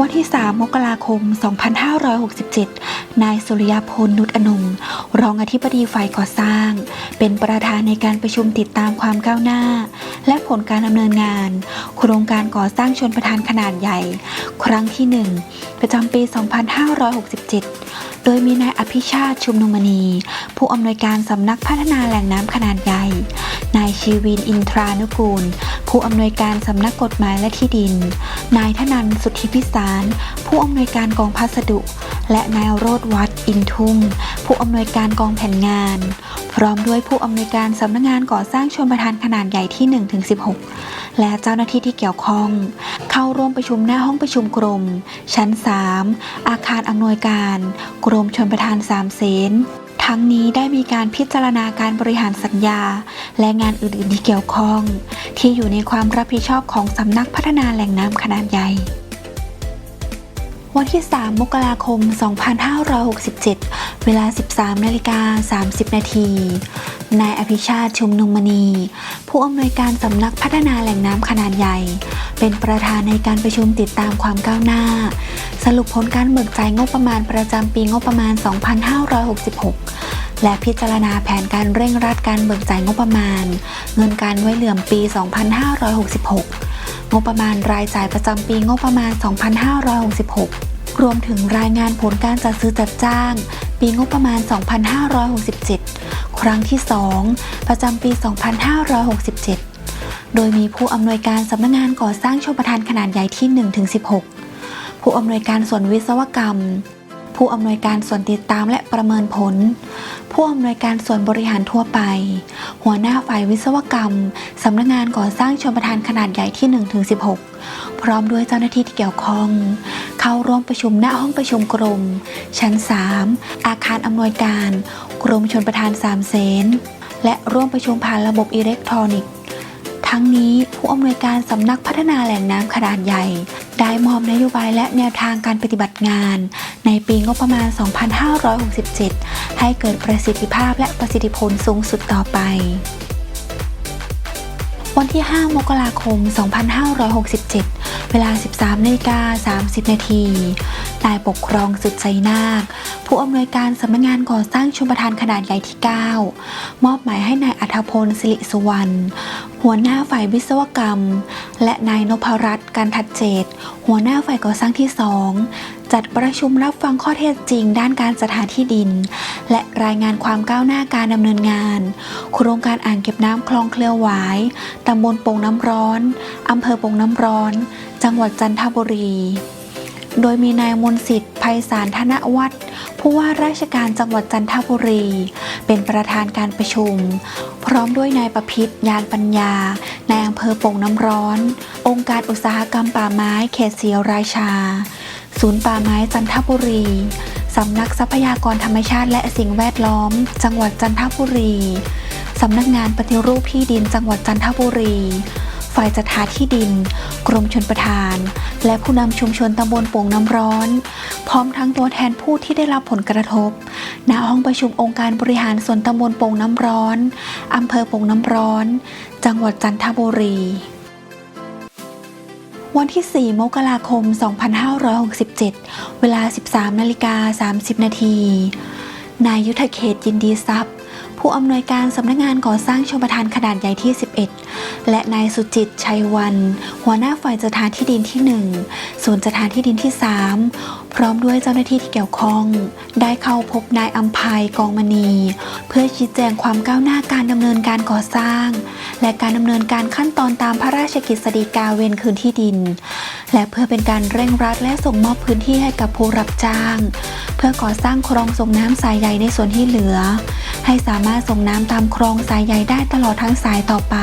วันที่ 3 มกราคม 2567 นายสุริยพลนุชอนงค์รองอธิบดีฝ่ายก่อสร้าง เป็นประธานในการประชุมติดตามความก้าวหน้า และผลการดำเนินงาน โครงการก่อสร้างชนประทานขนาดใหญ่ ครั้งที่ 1 ประจำปี 2567 โดยมีนายอภิชาติชุมนุมณี ผู้อำนวยการสำนักพัฒนาแหล่งน้ำขนาดใหญ่ นายชีวินอินทรานุกูล ผู้อำนวยการสำนักกฎหมายและที่ดิน นายธนันสุทธิพิสาร ผู้อำนวยการกองพัสดุ และนายโรดวัดอินทุ่ง ผู้อำนวยการกองแผนงาน พร้อมด้วยผู้อำนวยการสำนักงานก่อสร้างชนประทานขนาดใหญ่ที่ 1-16 และเจ้าหน้าที่ที่เกี่ยวข้อง เข้าร่วมประชุมหน้าห้องประชุมกรม ชั้น 3 อาคารอำนวยการ กรมชนประทานสามเสน ทั้งนี้ได้มีการพิจารณาการบริหารสัญญา และงานอื่นๆที่เกี่ยวข้อง ที่อยู่ในความรับผิดชอบของสำนักพัฒนาแหล่งน้ำขนาดใหญ่วันที่ 3 มกราคม 2567 เวลา 13 นาฬิกา 30 นาที นายอภิชาติชุมนุมมณี ผู้อำนวยการสำนักพัฒนาแหล่งน้ำขนาดใหญ่ เป็นประธานในการประชุมติดตามความก้าวหน้า สรุปผลการเบิกจ่ายงบประมาณประจำปีงบประมาณ 2566 และพิจารณาแผนการเร่งรัดการเบิกจ่ายงบประมาณ เงินการไว้เหลื่อมปี 2566 งบประมาณรายจ่ายประจำปีงบประมาณ 2566 รวมถึงรายงานผลการจัดซื้อจัดจ้าง ปีงบประมาณ 2567 ครั้งที่ 2 ประจำปี 2567 โดยมีผู้อำนวยการสำนักงานก่อสร้างชมประทานขนาดใหญ่ที่ 1-16 ผู้อำนวยการส่วนวิศวกรรม ผู้อำนวยการส่วนติดตามและประเมินผล ผู้อำนวยการส่วนบริหารทั่วไป หัวหน้าฝ่ายวิศวกรรมสำนักงานก่อสร้างชมประทานขนาดใหญ่ที่ 1-16 พร้อมด้วยเจ้าหน้าที่ที่เกี่ยวข้อง เข้าร่วมประชุมณห้องประชุมกรม ชั้น 3 อาคารอำนวยการ กรมชนประทานสามเสนและร่วมประชุมผ่านระบบอิเล็กทรอนิกส์ ทั้งนี้ผู้อำนวยการสำนักพัฒนาแหล่งน้ำขนาดใหญ่ ได้มอบนโยบายและแนวทางการปฏิบัติงาน ในปีงบประมาณ 2567 ให้เกิดประสิทธิภาพและประสิทธิผลสูงสุดต่อไป วันที่ 5 มกราคม 2567 เวลา 13นาฬิกา30 นาที นายปกครองสุดใจนาค ผู้อำนวยการสำนักงานก่อสร้างชมประทานขนาดใหญ่ที่ 9 มอบหมายให้นายอัธพลสิริสุวรรณหัวหน้าฝ่ายวิศวกรรม และนายนพรัตน์การทัดเจตหัวหน้าฝ่ายก่อสร้างที่ 2 จัดประชุมรับฟังข้อเท็จจริงด้านการจัดหาที่ดิน และรายงานความก้าวหน้าการดำเนินงาน โครงการอ่างเก็บน้ำคลองเคลียวหวายตำบลป่งน้ำร้อนอำเภอป่งน้ำร้อน จังหวัดจันทบุรี โดยมีนายมนสิทธิ์ไพศาลธนวัฒน์ผู้ว่าราชการจังหวัดจันทบุรี เป็นประธานการประชุม พร้อมด้วยนายประพิษยานปัญญาในอำเภอโป่งน้ำร้อน องค์การอุตสาหกรรมป่าไม้เขตศรียราชา ศูนย์ป่าไม้จันทบุรีสำนักทรัพยากรธรรมชาติและสิ่งแวดล้อม จังหวัดจันทบุรีสำนักงานปฏิรูปที่ดินจังหวัดจันทบุรี ฝ่ายจัดหาที่ดิน กรมชนประทาน และผู้นำชุมชนตำบลโป่งน้ำร้อน พร้อมทั้งตัวแทนผู้ที่ได้รับผลกระทบ ณ ห้องประชุมองค์การบริหารส่วนตำบลโป่งน้ำร้อนอำเภอโป่งน้ำร้อน จังหวัดจันทบุรี วันที่ 4 มกราคม 2567 เวลา 13นาฬิกา30 นาที นายยุทธเขตยินดีทรัพย์ ผู้อำนวยการสำนักงานก่อสร้างชมประทานขนาดใหญ่ที่ 11 และนายสุจิตชัยวัน หัวหน้าฝ่ายจัดหาที่ดินที่1ส่วนจัดหาที่ดินที่ 3 พร้อมด้วยเจ้าหน้าที่ที่เกี่ยวข้อง ได้เข้าพบนายอัมภัยกองมณี เพื่อชี้แจงความก้าวหน้าการดำเนินการก่อสร้าง และการดำเนินการขั้นตอนตามพระราชกฤษฎีกาเวนคืนที่ดิน และเพื่อเป็นการเร่งรัดและส่งมอบพื้นที่ให้กับผู้รับจ้าง พื่อก่อสร้างคลองส่งน้ำสายใหญ่ในส่วนที่เหลือ ให้สามารถส่งน้ำตามคลองสายใหญ่ได้ตลอดทั้งสายต่อไป